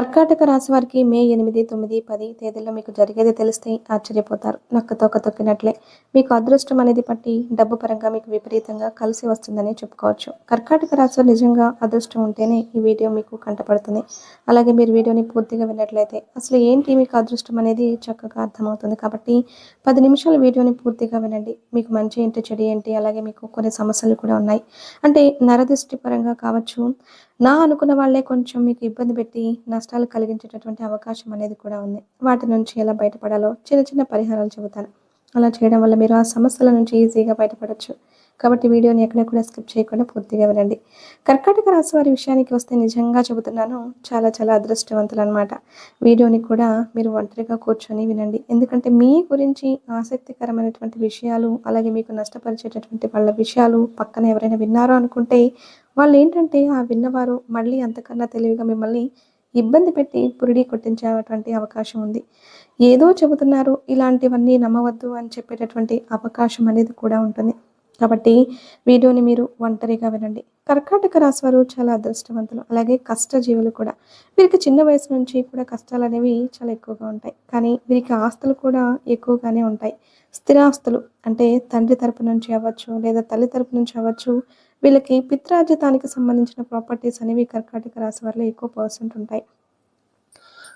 కర్కాటక రాశి వారికి మే ఎనిమిది తొమ్మిది పది తేదీల్లో మీకు జరిగేది తెలిస్తే ఆశ్చర్యపోతారు. నక్కతోక తొక్కినట్లే మీకు అదృష్టం అనేది పట్టి డబ్బు పరంగా మీకు విపరీతంగా కలిసి వస్తుందని చెప్పుకోవచ్చు. కర్కాటక రాశి నిజంగా అదృష్టం ఉంటేనే ఈ వీడియో మీకు కంటపడుతుంది. అలాగే మీరు వీడియోని పూర్తిగా విన్నట్లయితే అసలు ఏంటి మీకు అదృష్టం అనేది చక్కగా అర్థమవుతుంది. కాబట్టి పది నిమిషాల వీడియోని పూర్తిగా వినండి. మీకు మంచి ఏంటి చెడు ఏంటి అలాగే మీకు కొన్ని సమస్యలు కూడా ఉన్నాయి. అంటే నరదృష్టి పరంగా కావచ్చు నా అనుకున్న వాళ్ళే కొంచెం మీకు ఇబ్బంది పెట్టి నష్టాలు కలిగించేటటువంటి అవకాశం అనేది కూడా ఉంది. వాటి నుంచి ఎలా బయటపడాలో చిన్న చిన్న పరిహారాలు చెబుతాను. అలా చేయడం వల్ల మీరు ఆ సమస్యల నుంచి ఈజీగా బయటపడవచ్చు కాబట్టి వీడియోని ఎక్కడ కూడా స్కిప్ చేయకుండా పూర్తిగా వినండి. కర్కాటక రాశి వారి విషయానికి వస్తే నిజంగా చెబుతున్నాను చాలా చాలా అదృష్టవంతులు అనమాట వీడియోని కూడా మీరు ఒంటరిగా కూర్చొని వినండి. ఎందుకంటే మీ గురించి ఆసక్తికరమైనటువంటి విషయాలు అలాగే మీకు నష్టపరిచేటటువంటి వాళ్ళ విషయాలు పక్కన ఎవరైనా విన్నారో అనుకుంటే వాళ్ళు ఏంటంటే ఆ విన్నవారు మళ్ళీ అంతకన్నా తెలివిగా మిమ్మల్ని ఇబ్బంది పెట్టి పురిడి కొట్టించేటువంటి అవకాశం ఉంది. ఏదో చెబుతున్నారు ఇలాంటివన్నీ నమ్మవద్దు అని చెప్పేటటువంటి అవకాశం అనేది కూడా ఉంటుంది. కాబట్టి వీడియోని మీరు ఒంటరిగా వినండి. కర్కాటక రాశి వారు చాలా అదృష్టవంతులు. అలాగే కష్టజీవులు కూడా. వీరికి చిన్న వయసు నుంచి కూడా కష్టాలు అనేవి చాలా ఎక్కువగా ఉంటాయి. కానీ వీరికి ఆస్తులు కూడా ఎక్కువగానే ఉంటాయి. స్థిరాస్తులు అంటే తండ్రి తరపు నుంచి అవ్వచ్చు లేదా తల్లి తరపు నుంచి అవ్వచ్చు వీళ్ళకి పిత్రార్జితానికి సంబంధించిన ప్రాపర్టీస్ అనేవి కర్కాటక రాశి వారిలో ఎక్కువ పర్సెంట్ ఉంటాయి.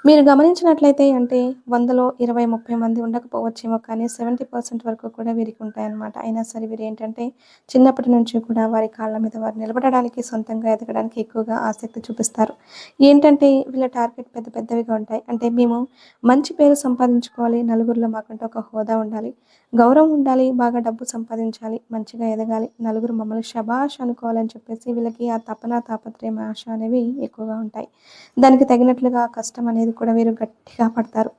మీరు గమనించినట్లయితే అంటే వందలో ఇరవై ముప్పై మంది ఉండకపోవచ్చేమో కానీ సెవెంటీ పర్సెంట్ వరకు కూడా వీరికి ఉంటాయన్నమాట. అయినా సరే వీరు ఏంటంటే చిన్నప్పటి నుంచి కూడా వారి కాళ్ళ మీద వారు నిలబడడానికి సొంతంగా ఎదగడానికి ఎక్కువగా ఆసక్తి చూపిస్తారు. ఏంటంటే వీళ్ళ టార్గెట్ పెద్ద పెద్దవిగా ఉంటాయి. అంటే మేము మంచి పేరు సంపాదించుకోవాలి నలుగురిలో మాకంటే ఒక హోదా ఉండాలి గౌరవం ఉండాలి బాగా డబ్బు సంపాదించాలి మంచిగా ఎదగాలి నలుగురు మమ్మల్ని శబాష్ అనుకోవాలని చెప్పేసి వీళ్ళకి ఆ తపన తాపత్రయం ఆశ అనేవి ఎక్కువగా ఉంటాయి. దానికి తగినట్లుగా కష్టం అనేది కూడా వీరు గట్టిగా పడతారు.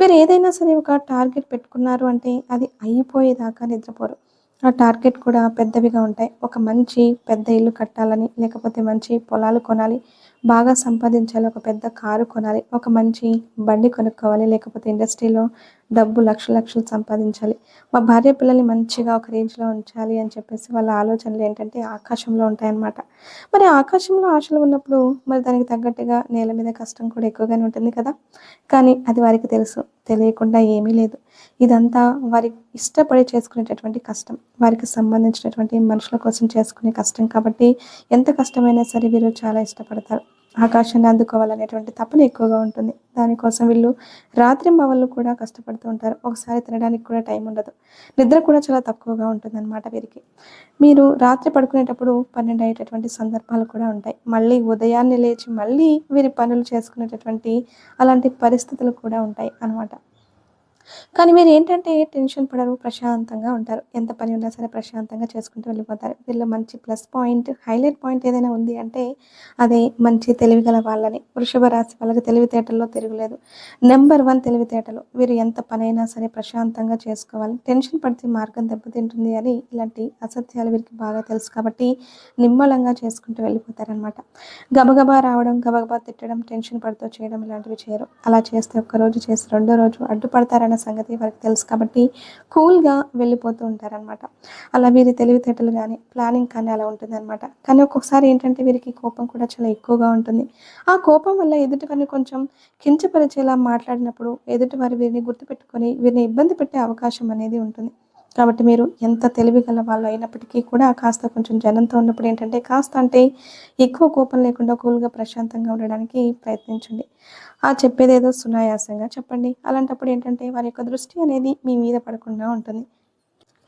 వీరు ఏదైనా సరే ఒక టార్గెట్ పెట్టుకున్నారు అంటే అది అయిపోయేదాకా నిద్రపోరు. ఆ టార్గెట్ కూడా పెద్దవిగా ఉంటాయి. ఒక మంచి పెద్ద ఇల్లు కట్టాలని లేకపోతే మంచి పొలాలు కొనాలి బాగా సంపాదించాలి ఒక పెద్ద కారు కొనాలి ఒక మంచి బండి కొనుక్కోవాలి లేకపోతే ఇండస్ట్రీలో డబ్బు లక్ష లక్షలు సంపాదించాలి. మా భార్య పిల్లల్ని మంచిగా ఒక రేంజ్లో ఉంచాలి అని చెప్పేసి వాళ్ళ ఆలోచనలు ఏంటంటే ఆకాశంలో ఉంటాయన్నమాట. మరి ఆకాశంలో ఆశలు ఉన్నప్పుడు మరి దానికి తగ్గట్టుగా నేల మీద కష్టం కూడా ఎక్కువగానే ఉంటుంది కదా? కానీ అది వారికి తెలుసు. తెలియకుండా ఏమీ లేదు. ఇదంతా వారికి ఇష్టపడి చేసుకునేటటువంటి కష్టం. వారికి సంబంధించినటువంటి మనుషుల కోసం చేసుకునే కష్టం కాబట్టి ఎంత కష్టమైనా సరే వీరు చాలా ఇష్టపడతారు. ఆకాశాన్ని అందుకోవాలనేటువంటి తపన ఎక్కువగా ఉంటుంది. దానికోసం వీళ్ళు రాత్రి మవళ్ళు కూడా కష్టపడుతూ ఉంటారు. ఒకసారి తినడానికి కూడా టైం ఉండదు. నిద్ర కూడా చాలా తక్కువగా ఉంటుంది అనమాట వీరికి. మీరు రాత్రి పడుకునేటప్పుడు పన్నెండు అయ్యేటటువంటి సందర్భాలు కూడా ఉంటాయి. మళ్ళీ ఉదయాన్నే లేచి మళ్ళీ వీరి పనులు చేసుకునేటటువంటి అలాంటి పరిస్థితులు కూడా ఉంటాయి అన్నమాట. కానీ మీరు ఏంటంటే టెన్షన్ పడరు ప్రశాంతంగా ఉంటారు. ఎంత పని ఉన్నా సరే ప్రశాంతంగా చేసుకుంటూ వెళ్ళిపోతారు. వీళ్ళు మంచి ప్లస్ పాయింట్ హైలైట్ పాయింట్ ఏదైనా ఉంది అంటే అదే మంచి తెలివిగల వాళ్ళని. వృషభ రాశి వాళ్ళకి తెలివితేటల్లో తిరగలేదు. నెంబర్ వన్ తెలివితేటలు. వీరు ఎంత పనైనా సరే ప్రశాంతంగా చేసుకోవాలి. టెన్షన్ పడితే మార్గం దెబ్బతింటుంది అని ఇలాంటి అసత్యాలు వీరికి బాగా తెలుసు కాబట్టి నిమ్మలంగా చేసుకుంటూ వెళ్ళిపోతారనమాట గబగబా రావడం గబగబా తిట్టడం టెన్షన్ పడుతూ చేయడం ఇలాంటివి చేయరు. అలా చేస్తే ఒక్కరోజు చేసి రెండో రోజు అడ్డుపడతారన్న సంగతి వారికి తెలుసు కాబట్టి కూల్గా వెళ్ళిపోతూ ఉంటారనమాట అలా వీరి తెలివితేటలు కానీ ప్లానింగ్ కానీ అలా ఉంటుందన్నమాట. కానీ ఒక్కొక్కసారి ఏంటంటే వీరికి కోపం కూడా చాలా ఎక్కువగా ఉంటుంది. ఆ కోపం వల్ల ఎదుటివారిని కొంచెం కించపరిచేలా మాట్లాడినప్పుడు ఎదుటివారి వీరిని గుర్తుపెట్టుకొని వీరిని ఇబ్బంది పెట్టే అవకాశం అనేది ఉంటుంది. కాబట్టి మీరు ఎంత తెలివిగల వాళ్ళు అయినప్పటికీ కూడా కాస్త కొంచెం జనంతో ఉన్నప్పుడు ఏంటంటే కాస్త అంటే ఎక్కువ కోపం లేకుండా కూల్గా ప్రశాంతంగా ఉండడానికి ప్రయత్నించండి. ఆ చెప్పేది ఏదో సునాయాసంగా చెప్పండి. అలాంటప్పుడు ఏంటంటే వారి యొక్క దృష్టి అనేది మీ మీద పడకుండా ఉంటుంది.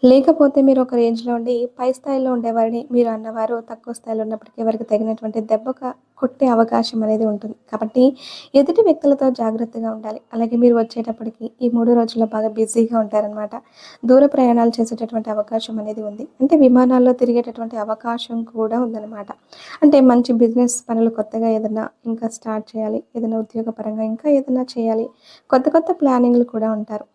లేకపోతే మీరు ఒక రేంజ్లో ఉండి పై స్థాయిలో ఉండేవారిని మీరు అన్నవారు తక్కువ స్థాయిలో ఉన్నప్పటికీ వారికి తగినటువంటి దెబ్బకు కొట్టే అవకాశం అనేది ఉంటుంది. కాబట్టి ఎదుటి వ్యక్తులతో జాగ్రత్తగా ఉండాలి. అలాగే మీరు వచ్చేటప్పటికి ఈ మూడు రోజుల్లో బాగా బిజీగా ఉంటారనమాట దూర ప్రయాణాలు చేసేటటువంటి అవకాశం అనేది ఉంది. అంటే విమానాల్లో తిరిగేటటువంటి అవకాశం కూడా ఉందన్నమాట. అంటే మంచి బిజినెస్ పనులు కొత్తగా ఏదైనా ఇంకా స్టార్ట్ చేయాలి. ఏదైనా ఉద్యోగపరంగా ఇంకా ఏదైనా చేయాలి. కొత్త కొత్త ప్లానింగ్లు కూడా ఉంటారు.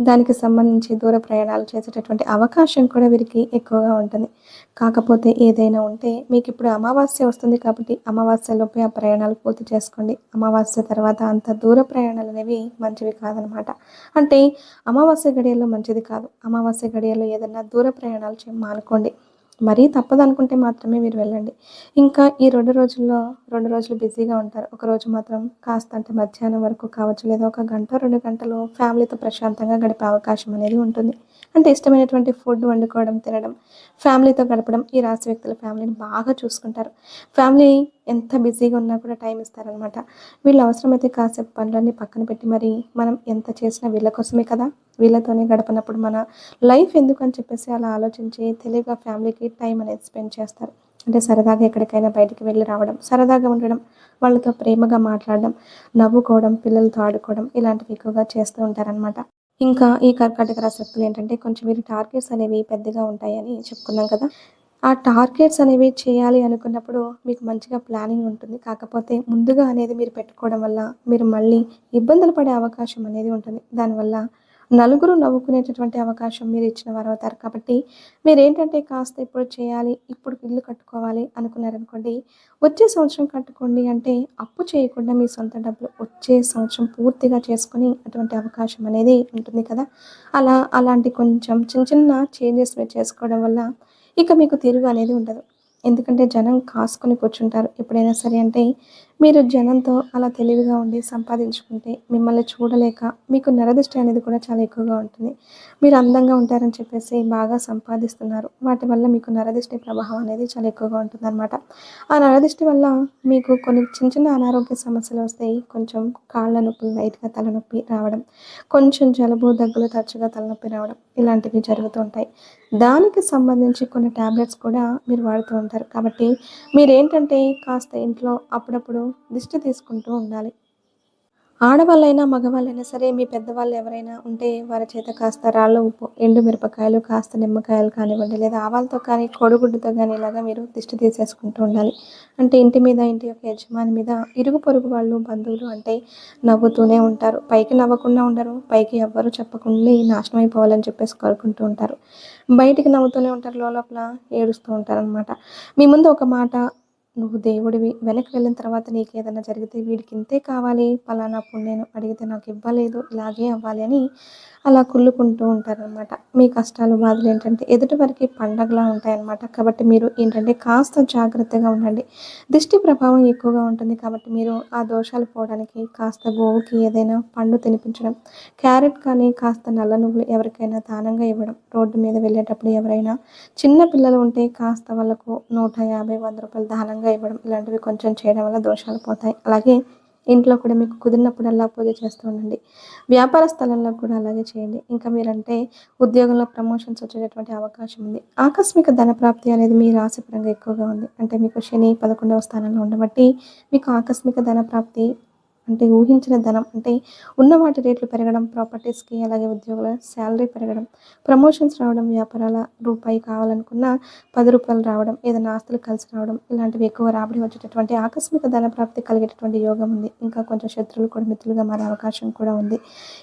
దానికి సంబంధించి దూర ప్రయాణాలు చేసేటటువంటి అవకాశం కూడా వీరికి ఎక్కువగా ఉంటుంది. కాకపోతే ఏదైనా ఉంటే మీకు ఇప్పుడు అమావాస్య వస్తుంది కాబట్టి అమావాస్యలోపే ఆ ప్రయాణాలు పూర్తి చేసుకోండి. అమావాస్య తర్వాత అంత దూర ప్రయాణాలు అనేవి మంచివి కాదనమాట. అంటే అమావాస్య గడియల్లో మంచిది కాదు. అమావాస్య గడియల్లో ఏదైనా దూర ప్రయాణాలు చే మానుకోండి. మరీ తప్పదనుకుంటే మాత్రమే మీరు వెళ్ళండి. ఇంకా ఈ రెండు రోజుల్లో రెండు రోజులు బిజీగా ఉంటారు. ఒక రోజు మాత్రం కాస్త అంటే మధ్యాహ్నం వరకు కావచ్చు లేదా ఒక గంట రెండు గంటలు ఫ్యామిలీతో ప్రశాంతంగా గడిపే అవకాశం అనేది ఉంటుంది. అంటే ఇష్టమైనటువంటి ఫుడ్ వండుకోవడం తినడం ఫ్యామిలీతో గడపడం ఈ రాశి వ్యక్తుల ఫ్యామిలీని బాగా చూసుకుంటారు. ఫ్యామిలీ ఎంత బిజీగా ఉన్నా కూడా టైం ఇస్తారనమాట వీళ్ళు అవసరమైతే కాసేపు పనులన్నీ పక్కన పెట్టి మరి మనం ఎంత చేసినా వీళ్ళ కోసమే కదా? వీళ్ళతోనే గడపనప్పుడు మన లైఫ్ ఎందుకు అని చెప్పేసి అలా ఆలోచించి తెలివిగా ఫ్యామిలీకి టైం అనేది స్పెండ్ చేస్తారు. అంటే సరదాగా ఎక్కడికైనా బయటికి వెళ్ళి రావడం సరదాగా ఉండడం వాళ్ళతో ప్రేమగా మాట్లాడడం నవ్వుకోవడం పిల్లలతో ఆడుకోవడం ఇలాంటివి ఎక్కువగా చేస్తూ ఉంటారనమాట ఇంకా ఈ కర్కాటక రాశి వ్యక్తులు ఏంటంటే కొంచెం వీరి టార్గెట్స్ అనేవి పెద్దగా ఉంటాయని చెప్పుకున్నాం కదా. ఆ టార్గెట్స్ అనేవి చేయాలి అనుకున్నప్పుడు మీకు మంచిగా ప్లానింగ్ ఉంటుంది. కాకపోతే ముందుగా అనేది మీరు పెట్టుకోవడం వల్ల మీరు మళ్ళీ ఇబ్బందులు పడే అవకాశం అనేది ఉంటుంది. దానివల్ల నలుగురు నవ్వుకునేటటువంటి అవకాశం మీరు ఇచ్చిన వారు అవుతారు. కాబట్టి మీరు ఏంటంటే కాస్త ఇప్పుడు చేయాలి ఇప్పుడు ఇల్లు కట్టుకోవాలి అనుకున్నారనుకోండి వచ్చే సంవత్సరం కట్టుకోండి అంటే అప్పు చేయకుండా మీ సొంత డబ్బులు వచ్చే సంవత్సరం పూర్తిగా చేసుకుని అటువంటి అవకాశం అనేది ఉంటుంది కదా. అలా అలాంటి కొంచెం చిన్న చిన్న చేంజెస్ మీరు చేసుకోవడం వల్ల ఇక మీకు తిరుగు అనేది ఉండదు. ఎందుకంటే జనం కాసుకొని కూర్చుంటారు. ఎప్పుడైనా సరే అంటే మీరు జనంతో అలా తెలివిగా ఉండి సంపాదించుకుంటే మిమ్మల్ని చూడలేక మీకు నరదిష్టి అనేది కూడా చాలా ఎక్కువగా ఉంటుంది. మీరు అందంగా ఉంటారని చెప్పేసి బాగా సంపాదిస్తున్నారు. వాటి వల్ల మీకు నరదృష్టి ప్రభావం అనేది చాలా ఎక్కువగా ఉంటుందన్నమాట. ఆ నరదృష్టి వల్ల మీకు కొన్ని చిన్న చిన్న అనారోగ్య సమస్యలు వస్తాయి. కొంచెం కాళ్ళ నొప్పులు లైట్గా తలనొప్పి రావడం కొంచెం జలుబు దగ్గులు తరచుగా తలనొప్పి రావడం ఇలాంటివి జరుగుతూ ఉంటాయి. దానికి సంబంధించి కొన్ని ట్యాబ్లెట్స్ కూడా మీరు వాడుతూ ఉంటారు. కాబట్టి మీరేంటంటే కాస్త ఇంట్లో అప్పుడప్పుడు దిష్టి తీసుకుంటూ ఉండాలి. ఆడవాళ్ళైనా మగవాళ్ళైనా సరే మీ పెద్దవాళ్ళు ఎవరైనా ఉంటే వారి చేత కాస్త రాళ్ళు ఉప్పు ఎండు మిరపకాయలు కాస్త నిమ్మకాయలు కానివ్వండి లేదా ఆవాలతో కానీ కోడిగుడ్డుతో కానీ ఇలాగా మీరు దిష్టి తీసేసుకుంటూ ఉండాలి. అంటే ఇంటి మీద ఇంటి యొక్క యజమాని మీద ఇరుగు పొరుగు వాళ్ళు బంధువులు అంటే నవ్వుతూనే ఉంటారు. పైకి నవ్వకుండా ఉండరు పైకి ఎవ్వరు చెప్పకుండా నాశనం అయిపోవాలని చెప్పేసి కోరుకుంటూ ఉంటారు. బయటికి నవ్వుతూనే ఉంటారు లోపల ఏడుస్తూ ఉంటారు అనమాట మీ ముందు ఒక మాట నువ్వు దేవుడివి వెనక్కి వెళ్ళిన తర్వాత నీకు ఏదైనా జరిగితే వీడికి ఇంతే కావాలి. పలానాప్పుడు నేను అడిగితే నాకు ఇవ్వలేదు ఇలాగే అవ్వాలి అని అలా కుళ్ళుకుంటూ ఉంటారనమాట మీ కష్టాలు బాధలు ఏంటంటే ఎదుటి వరకు పండగలా ఉంటాయన్నమాట. కాబట్టి మీరు ఏంటంటే కాస్త జాగ్రత్తగా ఉండండి. దిష్టి ప్రభావం ఎక్కువగా ఉంటుంది కాబట్టి మీరు ఆ దోషాలు పోవడానికి కాస్త గోవుకి ఏదైనా పండు తినిపించడం క్యారెట్ కానీ కాస్త నల్ల నువ్వులు ఎవరికైనా దానంగా ఇవ్వడం రోడ్డు మీద వెళ్ళేటప్పుడు ఎవరైనా చిన్న పిల్లలు ఉంటే కాస్త వాళ్ళకు నూట యాభై వంద రూపాయలు దానంగా ఇవ్వడం ఇలాంటివి కొంచెం చేయడం వల్ల దోషాలు పోతాయి. అలాగే ఇంట్లో కూడా మీకు కుదిరినప్పుడల్లా పూజ చేస్తూ ఉండండి. వ్యాపార స్థలంలో కూడా అలాగే చేయండి. ఇంకా మీరంటే ఉద్యోగంలో ప్రమోషన్స్ వచ్చేటటువంటి అవకాశం ఉంది. ఆకస్మిక ధన ప్రాప్తి అనేది మీ రాశి పరంగా ఎక్కువగా ఉంది. అంటే మీకు శని పదకొండవ స్థానంలో ఉండబట్టి మీకు ఆకస్మిక ధన ప్రాప్తి అంటే ఊహించిన ధనం అంటే ఉన్న వాటి రేట్లు పెరగడం ప్రాపర్టీస్కి అలాగే ఉద్యోగుల శాలరీ పెరగడం ప్రమోషన్స్ రావడం వ్యాపారాల రూపాయి కావాలనుకున్న పది రూపాయలు రావడం ఏదైనా ఆస్తులు కలిసి రావడం ఇలాంటివి ఎక్కువ రాబడి వచ్చేటటువంటి ఆకస్మిక ధన ప్రాప్తి కలిగేటటువంటి యోగం ఉంది. ఇంకా కొంచెం శత్రువులు కూడా మిత్రులుగా మారే అవకాశం కూడా ఉంది.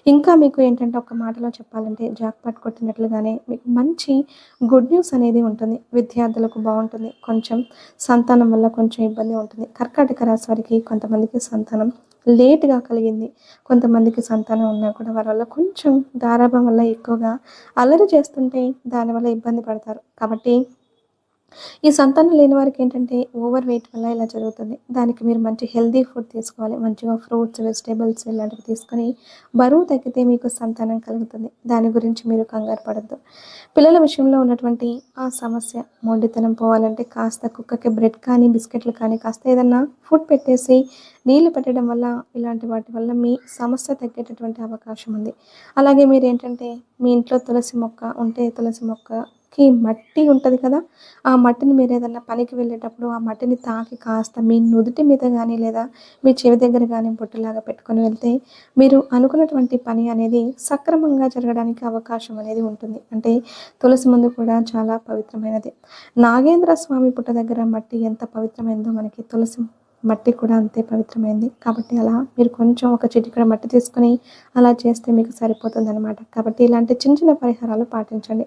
ఇంకా మీకు ఏంటంటే ఒక మాటలో చెప్పాలంటే జాక్పాట్ కొట్టినట్లుగానే మీకు మంచి గుడ్ న్యూస్ అనేది ఉంటుంది. విద్యార్థులకు బాగుంటుంది. కొంచెం సంతానం వల్ల కొంచెం ఇబ్బంది ఉంటుంది. కర్కాటక రాశి వారికి కొంతమందికి సంతానం లేట్గా కలిగింది. కొంతమందికి సంతానం ఉన్నా కూడా వారి వల్ల కొంచెం దారాభం వల్ల ఎక్కువగా అల్లరి చేస్తుంటే దానివల్ల ఇబ్బంది పడతారు. కాబట్టి ఈ సంతానం లేని వారికి ఏంటంటే ఓవర్ వెయిట్ వల్ల ఇలా జరుగుతుంది. దానికి మీరు మంచి హెల్దీ ఫుడ్ తీసుకోవాలి. మంచిగా ఫ్రూట్స్ వెజిటేబుల్స్ ఇలాంటివి తీసుకొని బరువు తగ్గితే మీకు సంతానం కలుగుతుంది. దాని గురించి మీరు కంగారు పడద్దు. పిల్లల విషయంలో ఉన్నటువంటి ఆ సమస్య మొండితనం పోవాలంటే కాస్త కుక్కకి బ్రెడ్ కానీ బిస్కెట్లు కానీ కాస్త ఏదన్నా ఫుడ్ పెట్టేసి నీళ్ళు పెట్టడం వల్ల ఇలాంటి వాటి వల్ల మీ సమస్య తగ్గేటటువంటి అవకాశం ఉంది. అలాగే మీరు ఏంటంటే మీ ఇంట్లో తులసి మొక్క ఉంటే తులసి మొక్క కి మట్టి ఉంటుంది కదా ఆ మట్టిని మీరు ఏదైనా పనికి వెళ్ళేటప్పుడు ఆ మట్టిని తాకి కాస్త మీ నుదుటి మీద కానీ లేదా మీ చెవి దగ్గర కానీ బొట్టులాగా పెట్టుకొని వెళ్తే మీరు అనుకున్నటువంటి పని అనేది సక్రమంగా జరగడానికి అవకాశం అనేది ఉంటుంది. అంటే తులసి మందు కూడా చాలా పవిత్రమైనది. నాగేంద్ర స్వామి పుట్ట దగ్గర మట్టి ఎంత పవిత్రమైందో మనకి తులసి మట్టి కూడా అంతే పవిత్రమైంది. కాబట్టి అలా మీరు కొంచెం ఒక చిటికెడ మట్టి తీసుకొని అలా చేస్తే మీకు సరిపోతుంది అనమాట కాబట్టి ఇలాంటి చిన్న చిన్న పరిహారాలు పాటించండి.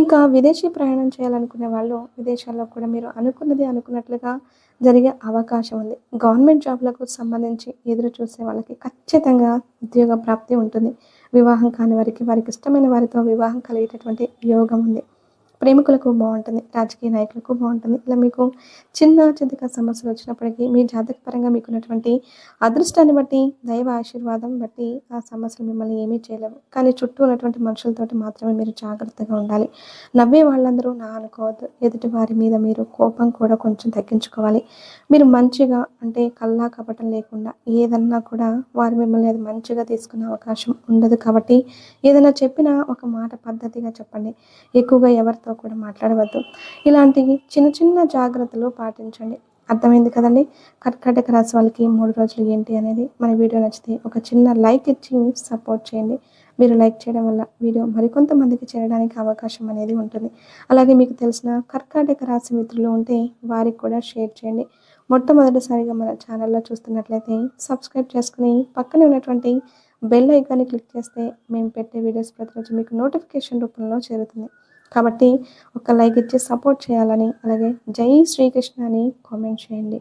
ఇంకా విదేశీ ప్రయాణం చేయాలనుకునే వాళ్ళు విదేశాల్లో కూడా మీరు అనుకున్నది అనుకున్నట్లుగా జరిగే అవకాశం ఉంది. గవర్నమెంట్ జాబ్లకు సంబంధించి ఎదురు చూసే వాళ్ళకి ఖచ్చితంగా ఉద్యోగ ప్రాప్తి ఉంటుంది. వివాహం కాని వారికి వారికి ఇష్టమైన వారితో వివాహం కలిగేటటువంటి యోగం ఉంది. ప్రేమికులకు బాగుంటుంది రాజకీయ నాయకులకు బాగుంటుంది. ఇలా మీకు చిన్న చిన్నగా సమస్యలు వచ్చినప్పటికీ మీ జాతకపరంగా మీకున్నటువంటి అదృష్టాన్ని బట్టి దైవ ఆశీర్వాదం బట్టి ఆ సమస్యలు మిమ్మల్ని ఏమీ చేయలేవు. కానీ చుట్టూ ఉన్నటువంటి మనుషులతోటి మాత్రమే మీరు జాగ్రత్తగా ఉండాలి. నవ్వే వాళ్ళందరూ నా అనుకోవద్దు. ఎదుటి వారి మీద మీరు కోపం కూడా కొంచెం తగ్గించుకోవాలి. మీరు మంచిగా అంటే కల్లా కపటం లేకుండా ఏదన్నా కూడా వారు మిమ్మల్ని అది మంచిగా తీసుకునే అవకాశం ఉండదు కాబట్టి ఏదైనా చెప్పినా ఒక మాట పద్ధతిగా చెప్పండి. ఎక్కువగా ఎవరితో ఎవరితో కూడా మాట్లాడవద్దు. ఇలాంటి చిన్న చిన్న జాగ్రత్తలు పాటించండి. అర్థమైంది కదండి? కర్కాటక రాశి వాళ్ళకి మూడు రోజులు ఏంటి అనేది? మన వీడియో నచ్చితే ఒక చిన్న లైక్ ఇచ్చి సపోర్ట్ చేయండి. మీరు లైక్ చేయడం వల్ల వీడియో మరికొంతమందికి చేరడానికి అవకాశం అనేది ఉంటుంది. అలాగే మీకు తెలిసిన కర్కాటక రాశి మిత్రులు ఉంటే వారికి కూడా షేర్ చేయండి. మొట్టమొదటిసారిగా మన ఛానల్లో చూస్తున్నట్లయితే సబ్స్క్రైబ్ చేసుకుని పక్కనే ఉన్నటువంటి బెల్ ఐకాన్ని క్లిక్ చేస్తే మేము పెట్టే వీడియోస్ ప్రతిరోజు మీకు నోటిఫికేషన్ రూపంలో చేరుతుంది. కాబట్టి ఒక లైక్ ఇచ్చి సపోర్ట్ చేయాలని అలాగే జై శ్రీకృష్ణ అని కామెంట్ చేయండి.